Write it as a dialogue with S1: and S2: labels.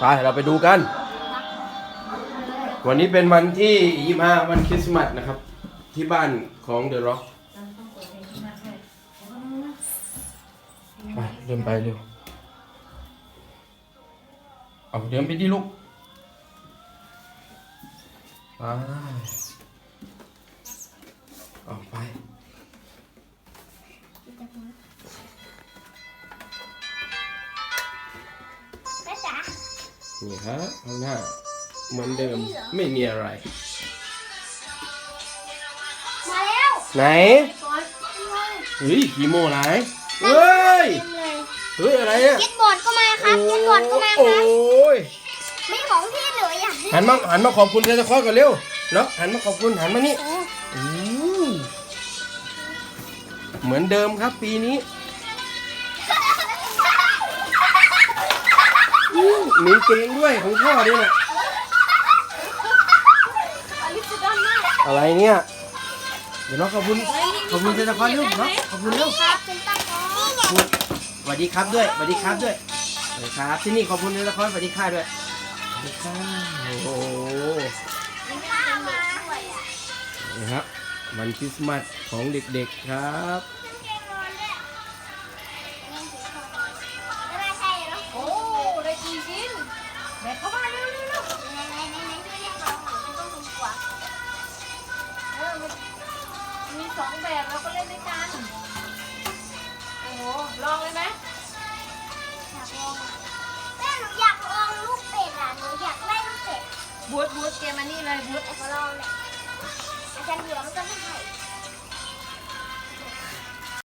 S1: ไปเราไปดูกัน วันนี้เป็นวันที่25วันคริสต์มาสนะครับ ที่บ้านของเดอะร็อกไปเดินไปเร็วเอาเดินไปดิลูกไปเอาไป นี่ฮะข้างหน้าเหมือนเดิมไม่มีอะไร
S2: มาแล้ว
S1: ไหน
S2: ก่อน
S1: เฮ้ยกีโมไหนเฮ้ย
S2: เต็มเลย
S1: เฮ้ยอะไรเนี่ย
S2: เก็ตบอร์ดก็มาครับเก็ตบอร์ดก็มาค
S1: โอ้
S2: รับ
S1: ย
S2: ไม่ของพี่เหลืออย่าง
S1: หันมาหันมาขอบคุณเซนตาคลอสก่อนเร็วเนาะหันมาขอบคุณหันมานี่
S2: โอ้
S1: อืมเหมือนเดิมครับปีนี้ มีเกงด้วยของพ่อด้วยนะ
S2: อลิซดอนมาก
S1: อะไรเนี่ย เดี๋ยวน้องขอบคุณขอบคุณเซนตาคลอสลูกเนาะขอบคุณเร็ว
S2: ครับเป็นตั้งนี่ไง
S1: พูดสวัสดีครับด้วยสวัสดีครับด้วยสวัสดีครับที่นี่ขอบคุณเซนตาคลอสสวัสดีค่ะด้วยสวัสดีค่ะโอ้โห
S2: ข้าวมาด้วยอะ
S1: นะครับวันคริสต์มาสของเด็กๆครับ
S3: มีสองแบบแล้วก็เล่นด้วยกัน โอ้โห ลองเลยไหม
S2: อยากลองอะแม่หนูอยากลองลูกเป็ดอะ หนูอยากได้ลูกเป็ด
S3: บูทบูทเกมอันนี้เลยบูท
S2: ไอ้ขอลองเนี่ยอาจารย์เหลือมันต้องให้